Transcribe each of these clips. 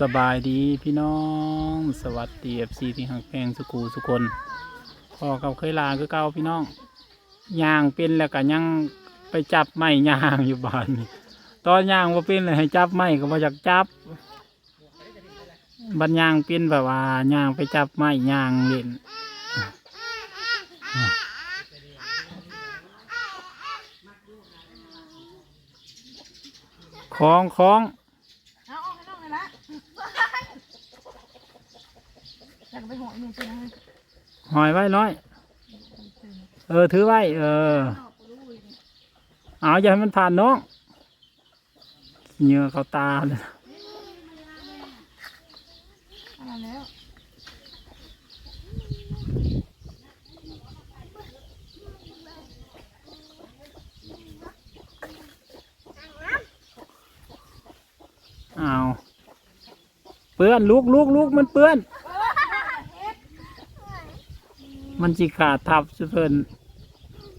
สบายดีพี่น้อง สวัสดีเอฟซีที่หักแพงสุกูสุคนพอเขาเคยลาคือเก่าพี่น้องย่างเป็นแล้วก็ยังไปจับไม้ย่างอยู่บ้านตอนย่างว่าเป็นเลยให้จับไม้ก็มาจากจับบันย่างเป็นแบบว่าย่างไปจับไม้ย่างเล่นคล้องคล้อง เอาออกให้น้องเลยละ อยากไปหอยหนูใช่ไหมหอยไว้น้อย เออถือไว้ เออ เอาอย่าให้มันผ่านน้องเหงื่อเขาตาเลยอะไรแล้วเอาเปื้อนลูกลูกลูกมันเปื้อน มันจีขาดทับสเพิ่น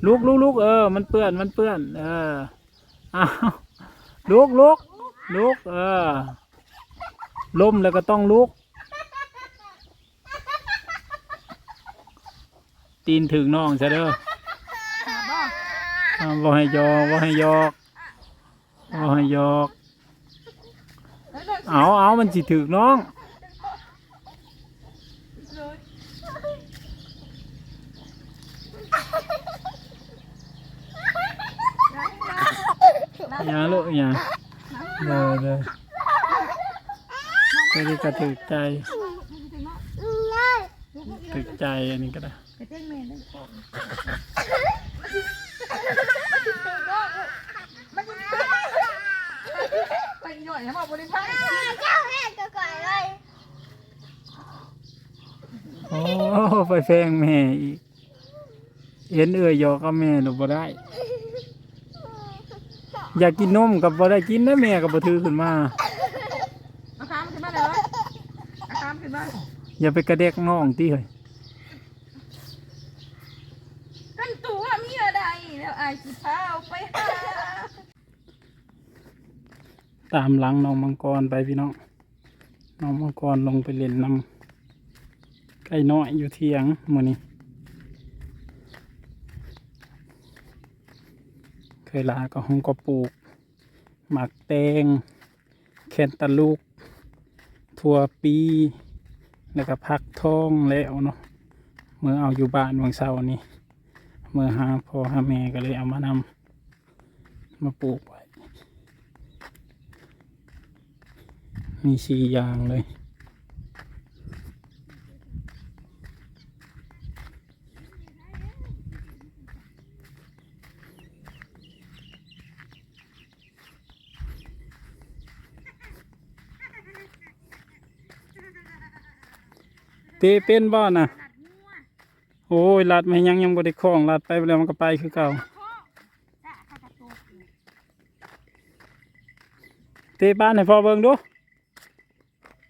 ลูกลูกลูกเออ มันเปื้อนมันเปื้อน เออเอาลูกลูกลูกเออล้มแล้วก็ต้องลุก ตีนถึงน้องซะเด้อบ้าอ่าบ่ให้ยอกบ่ให้ยอกบ่ให้ยอกเลิกเอาเอามันสิถึกน้อง เลย ได้แล้วอย่าลูกอย่าเด้อเด้อก็ดีก็ถึกใจถึกใจอันนี้ก็ได้ไปเต้นเมนได้ก่อนไปหน่อยนะบอกบริษัทโอ้ไปแฟงแม่อีกเห็นเอือยยอกกับแม่หนูบ่ได้ อยากกินนมกับบ่ได้กินนะแม่กับบ่ถือขึ้นมาเอาคามขึ้นมาเลยเอาคามขึ้นมาอย่าไปกระเดกน้องติเฮ้ยกันตัวมีอะไรแล้วไอ้สิพาไปหาตามหลังน้องมังกรไปพี่น้องน้องมังกรลงไปเล่นน้ำไก่น้อยอยู่เทียงมื้อนี้ เค ยลาก็ห้องก็ปลูก หมักแตงแคนตาลูกถั่วปี แล้วก็พักทองแล้วเนาะเมื่อเอาอยู่บ้านวังเสาร์นี้เมื่อหาพ่อหาแม่ก็เลยเอามานำมาปลูกไว้ มีสี่อย่างเลย เตะเป็นบ่น่ะโอ้ยลัดไม่ยังยังบ่ได้คล้องลัดไปแล้วมันก็ไปคือเก่าเตะบ้านให้พ่อเบิ่งดู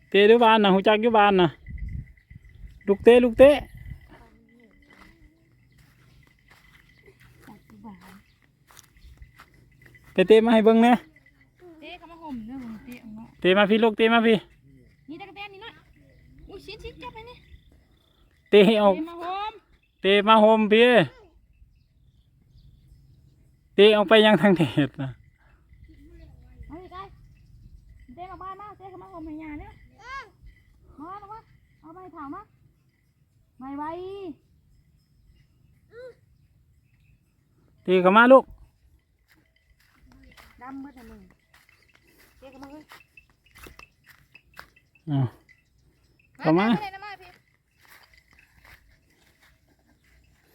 เตะดูบ้านน่ะหูจักอยู่บ้านน่ะลูกเตะลูกเตะไปเตะมาให้เบิ่งแหน่เต๊ะเขามาห่มเนื้อผมเต๊ะเอาเนาะเตะมาพี่ลูกเตะมาพี่ นี่ตะกะแตนนี่หน่อยอุ้ยชิ้นชิ้นจับไปนี่ เตะให้ออกเต๊ะมาห่มเตะมาโฮมพี่เตะออกไปยังทางเดชนะเอาอีกไอ้เต๊ะมาบ้านมาเต๊ะเขามาห่มให้ยาเนี่ยมามามาเอาไปถามมาไวไวเตะเข้ามาลูกดำมืดแต่มึงเต๊ะเขามาเฮ้ยอ่าเข้ามา ไปเลยนะมาพี่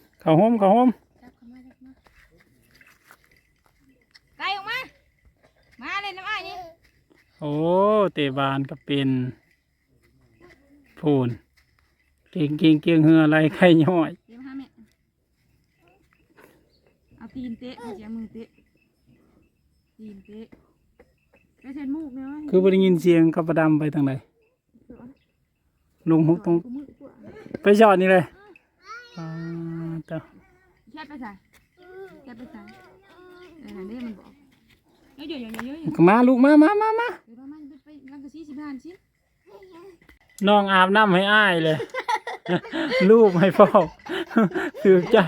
เข้าโฮมเข้าโฮมจับเข้ามาจับมาไกลออกมา มาเลยน้ำอ้ายนี่โอ้เตะบานก็เป็นพูนเก่งเก่งเก่งเหืออะไรไข่ย่อยเดี๋ยวมาหาแม่เอาตีนเตะไม่ใช่มือเตะตีนเตะไปเช็ดมูกเนี่ยวะคือบ่ได้ยินเสียงกับประดำไปทางไหนลงหุบตรงกูมือกูอะไปจอดนี่เลยอ่า แต่แค่ไปใส่แค่ไปใส่เออนั่นเด้มันบอกเอ้ยเดี๋ยวเดี๋ยวเดี๋ยวเดี๋ยวก็มาลูกมามามามาเดี๋ยวเรามันไปลังกะซีสิบห้าชิ้นน้องอาบน้ำให้อ้ายเลย ลูกให้พ่อถือจะ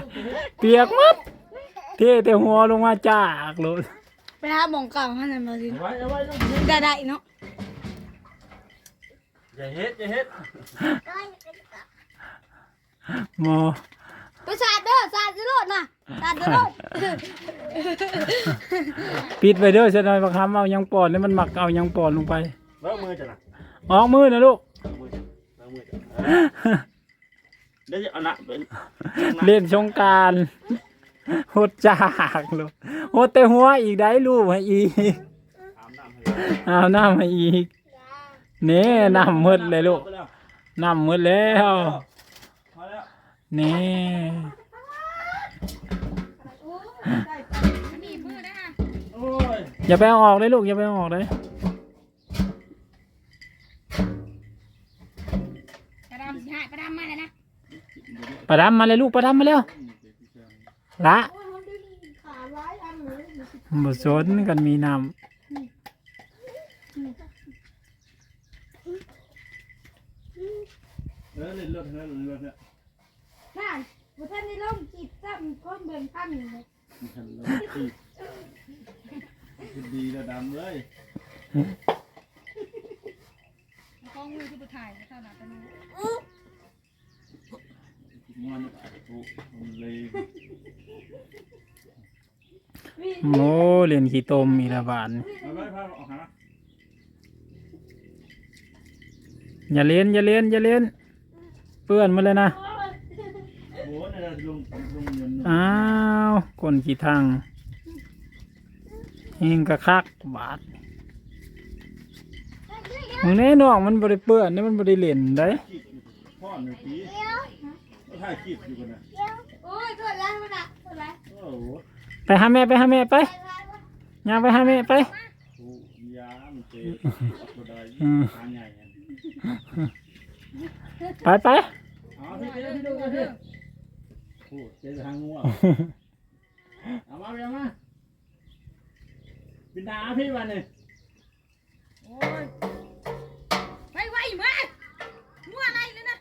เปียกหมัดเทแต่หัวลงมาจากรถไปหาหมองเก่าให้หน่อยมาสิเอาไว้เอาไว้ต้องได้ได้เนาะอย่าเฮ็ดอย่าเฮ็ดหมอ ไปสาดเด้อสาดจะโลดนะสาดจะโลดปิดไปเด้อเสียหน่อยบักคำเอายังปอดนี่มันหมักเอายังปอดลงไปเบิ่งมือจ้ะนะออกมือนะลูกเบิ่งมือจ้ะเบิ่งมือจ้ะเดี๋ยวจะเอาหนะเป็นเล่นสงกรารหดจากลูกหดแต่หัวอีกได้ลูกให้อีกอาบน้ำให้เอาน้ำให้อีกเน่น้ำมืดเลยลูกไปแล้วน้ำมืดแล้วพอแล้วเน่มันหนีบมือนะฮะโอ้ยอย่าไปเอาออกเลยลูกอย่าไปเอาออกเลยกระดำสิหายกระดำมาเลยนะประดำมาเลยลูกประดำมาเร็วละบสนกันมีน้เออเล่นรถเล่นรถเนี่ยนั่น บุท่านได้ลงจีบซ้ำคนเบิ่งข้ามอยู่เลยมันรถตีดีระดับเลยกล้องมือที่บุถ่ายเท่านั้นตอนนี้งอนโอ้มันเลยำโมเรียนขี้ตมมีระบาดนี่เอาไว้พาออกหาอย่าเล่นอย่าเล่นอย่าเล่นเปื้อนมาเลยนะโอ้ยเนี่ยลุงลุงเงินอ้าวคนขี้ทางเฮงกระคักบาดมึงแน่นองมันบริเปื้อนนี่มันบริเล่นได้ขีดอยู่พ่อหนึ่งปีถ่ายขีดอยู่กันนะโอ้ยเกิดแล้วมันอะเกิดแล้วโอ้โหไปหาแม่ไปหาแม่ไปยางไปหาแม่ไปยามันเตะกระไดทาใหญ่ไปไป พี่เตะพี่ดูกันพี่โอ้เตะทางงัวเอามาเอามาบินดาพี่วันนี้โอ้ยไวไวมามัวอะไรเลยนะ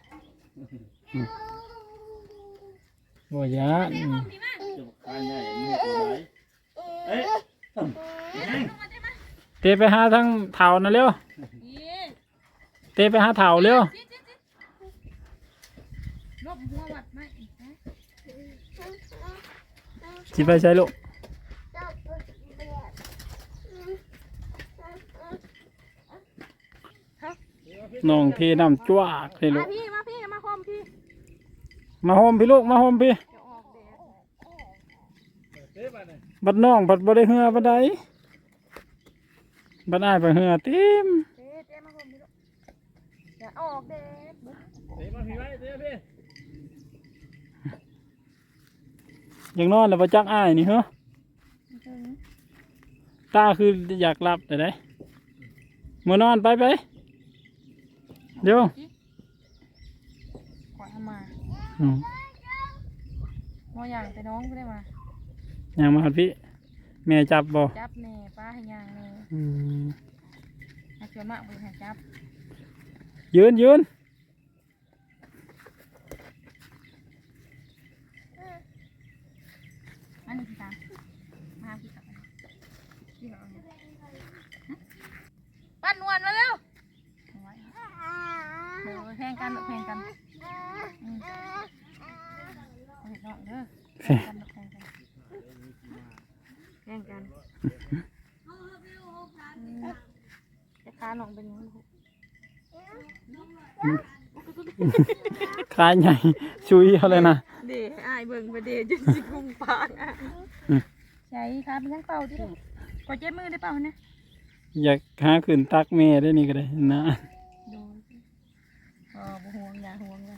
บ่ยะเต้ห้องดีมากจะขายใหญ่ไม่ให้ตัวไหนเอ๊ะตั้มยังลงมาได้ไหมเตะไปหาทางเถานะเร็วนี่เตะไปหาเถาเร็วจิ๊ดจิ๊ดจิ๊ดลบหัววัดมาอีกนะ สิไปใช้ลูกน้องพี่น้ำจ้วกเลยลูมาก พี่มาพี่มาคอมพี่มาโฮมพี่ลูกมาโฮมพี่ เดี๋ยวออกแดดเตะวันนี้บัดน้องบัดบ่ได้เหือบัดใดบัดอ้ายไปเหือเต็มเจ๊เจ๊มาคอมพี่ลูกเดี๋ยวออกแดดเตะมาพี่ไว้เตะพี่ ยังนอนแล้วบ่จักอ้ายนี่เหรอตาคืออยากหลับแต่ได้มานอนไปไปเดี๋ยวขอเอามาอืมมออย่างแต่น้องก็ได้มายังมาหาพี่ แม่จับบ่จับแน่ป้าให้ยางแน่อืมให้ชวนมากไปให้จับยืนยืน อันนี้พี่ตามมาพี่กลับมาพี่เอาเนี่ยปั้นนวลมาเร็วเอาไว้เดี๋ยวแพงกันเดี๋ยวแพงกันอืมเอาเห็ดเนาะเด้อแพงกันเดี๋ยวแพงกันแพงกัน อืมจะค้าหนองเป็นยังไงลูกขาใหญ่ชุยเขาเลยนะเดอายเบิ่งไปเดจนสิคุงปากอะใช่ครับเป็นยังเป่าที่กดเจ็บมือได้เปล่าเนี่ยอยากหาขึ้นตักแม่ได้นี่ก็ได้นะอ๋อห่วงอย่าห่วงเลย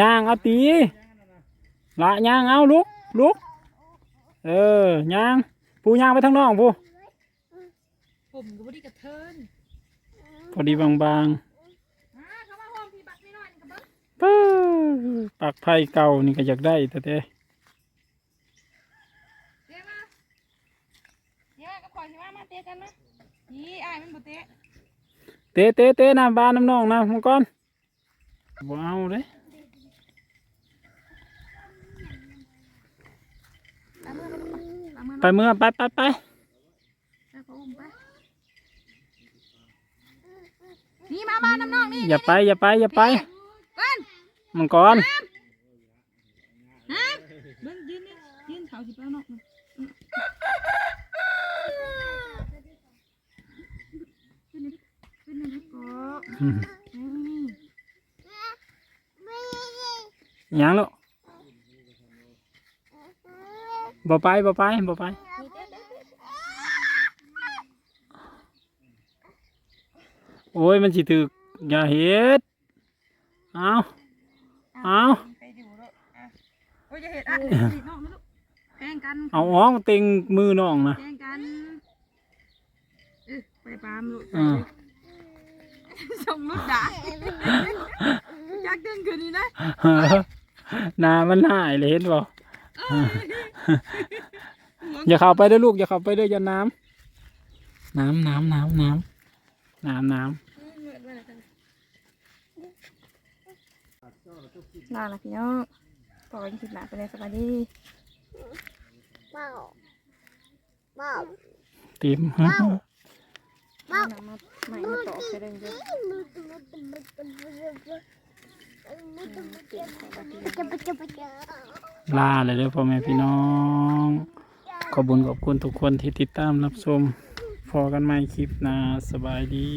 ย่างเอาตีละย่างเอาลุกลุกเออย่าง ผู้ย่างไปทางนอกผู้ผมก็บ่ได้กระเทินพอดีบางอ่าเขามาห่มพี่บักนิดหน่อยนี่กับเบิ้งๆปื้อปักไผ่เก่านี่ก็อยากได้แต่แต่เดี๋ยวมาเดี๋ยวกับข่อยสิมามาเตะกันนะนี่อ้ายมันบ่เตะเตะเตะเตะน้ำบานน้ำนองนะมังกรบ่เอาเด้ตามมือไปลูก ไปตามมือไปเมื่อไปไปไปไปขออุ้มไปนี่มาบ้านน้ำน้องนี่อย่าไปอย่าไปอย่าไปกันมังกรฮะเบิ่งยืนนี่ยืนเขาสิไปเอานอกมันขึ้นนี่ขึ้นนี่ก็อืมนี่หยังลูก บ่ไปบ่ไปบ่ไปโอ้ยมันสิถึกอย่าเฮ็ดเอาเอาไปดูลูกอะโอ้ยจะเห็ดอะสิน้องนะลูกแข่งกันเอาอ้องเต็งมือน้องนะแข่งกันเออไปปามลูกอ่าส่งลูกด่าอยากดึงคืนนี้นะหนามันหายเลยเห็นบ่ อย่าเข้าไปเด้วยลูก อย่าเข้าไปเด้วยอย่าน้ำน้ำน้ำน้ำน้ำน้ำน้ลาละพี่น้องปล่อยคลิปหนาไปเลยสบายดีำติมมามาใหม่มาต่อไปเรื่อย ลาเลยเด้อพ่อแม่พี่น้อง ขอบคุญขอบคุณทุกคนที่ติดตามรับชมพอกันใหม่คลิปหนาสบายดี